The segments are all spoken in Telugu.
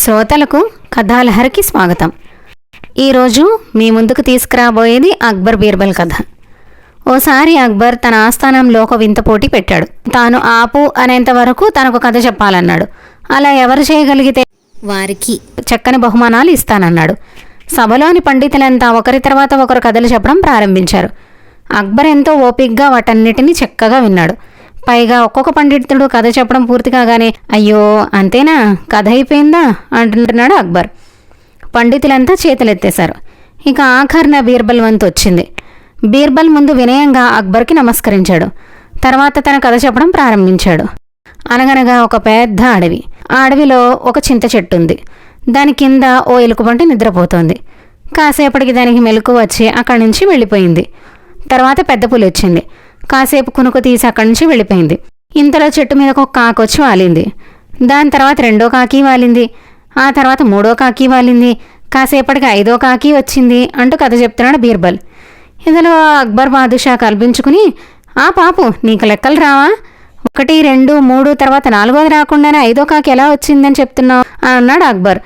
శ్రోతలకు కథాలహరికి స్వాగతం. ఈరోజు మీ ముందుకు తీసుకురాబోయేది అక్బర్ బీర్బల్ కథ. ఓసారి అక్బర్ తన ఆస్థానంలో ఒక వింత పోటీ పెట్టాడు. తాను ఆపు అనేంత వరకు తనకు కథ చెప్పాలన్నాడు. అలా ఎవరు చేయగలిగితే వారికి చక్కని బహుమానాలు ఇస్తానన్నాడు. సభలోని పండితులంతా ఒకరి తర్వాత ఒకరు కథలు చెప్పడం ప్రారంభించారు. అక్బర్ ఎంతో ఓపిగ్గా వాటన్నిటిని చక్కగా విన్నాడు. పైగా ఒక్కొక్క పండితుడు కథ చెప్పడం పూర్తి కాగానే అయ్యో అంతేనా? కథ అయిపోయిందా? అంటున్నాడు అక్బర్. పండితులంతా చేతులెత్తేశారు. ఇక ఆఖరిన బీర్బల్ వంతు వచ్చింది. బీర్బల్ ముందు వినయంగా అక్బర్కి నమస్కరించాడు. తర్వాత తన కథ చెప్పడం ప్రారంభించాడు. అనగనగా ఒక పెద్ద అడవి. ఆ అడవిలో ఒక చింత చెట్టు ఉంది దాని కింద ఓ ఎలుకబంటి నిద్రపోతోంది. కాసేపటికి దానికి మెలకు వచ్చి అక్కడి నుంచి వెళ్ళిపోయింది. తర్వాత పెద్ద పులి వచ్చింది. కాసేపు కునుకు తీసి అక్కడి నుంచి వెళ్ళిపోయింది. ఇంతలో చెట్టు మీద ఒక కాకి వచ్చి వాలింది. దాని తర్వాత రెండో కాకి వాలింది. ఆ తర్వాత మూడో కాకి వాలింది. కాసేపటికి ఐదో కాకి వచ్చింది అంటూ కథ చెప్తున్నాడు బీర్బల్. ఇందులో అక్బర్ బాదుషా కల్పించుకుని ఆ పాపు నీకు లెక్కలు రావా? ఒకటి రెండు మూడు తర్వాత నాలుగోది రాకుండానే ఐదో కాకి ఎలా వచ్చిందని చెప్తున్నావు? అని అన్నాడు అక్బర్.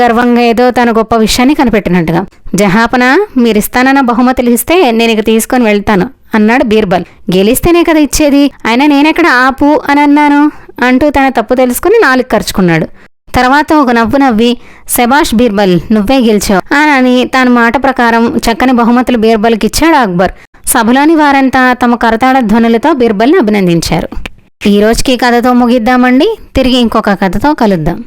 గర్వంగా ఏదో తన గొప్ప విషయాన్ని కనిపెట్టినట్టుగా. జహాపన మీరిస్తానన్న బహుమతులు ఇస్తే నేను ఇక తీసుకొని వెళ్తాను. అన్నాడు బీర్బల్. గెలిస్తేనే కదా ఇచ్చేది. అయినా నేనెక్కడ ఆపు అని అన్నాను? అంటూ తన తప్పు తెలుసుకుని నాలుగు ఖర్చుకున్నాడు తర్వాత ఒక నవ్వు నవ్వి శబాష్ బీర్బల్ నువ్వే గెలిచావు అని తన మాట ప్రకారం చక్కని బహుమతులు బీర్బల్కి ఇచ్చాడు అక్బర్. సభలోని వారంతా తమ కరతాళ ధ్వనులతో బీర్బల్ని అభినందించారు. ఈ రోజుకి కథతో ముగిద్దామండి. తిరిగి ఇంకొక కథతో కలుద్దాం.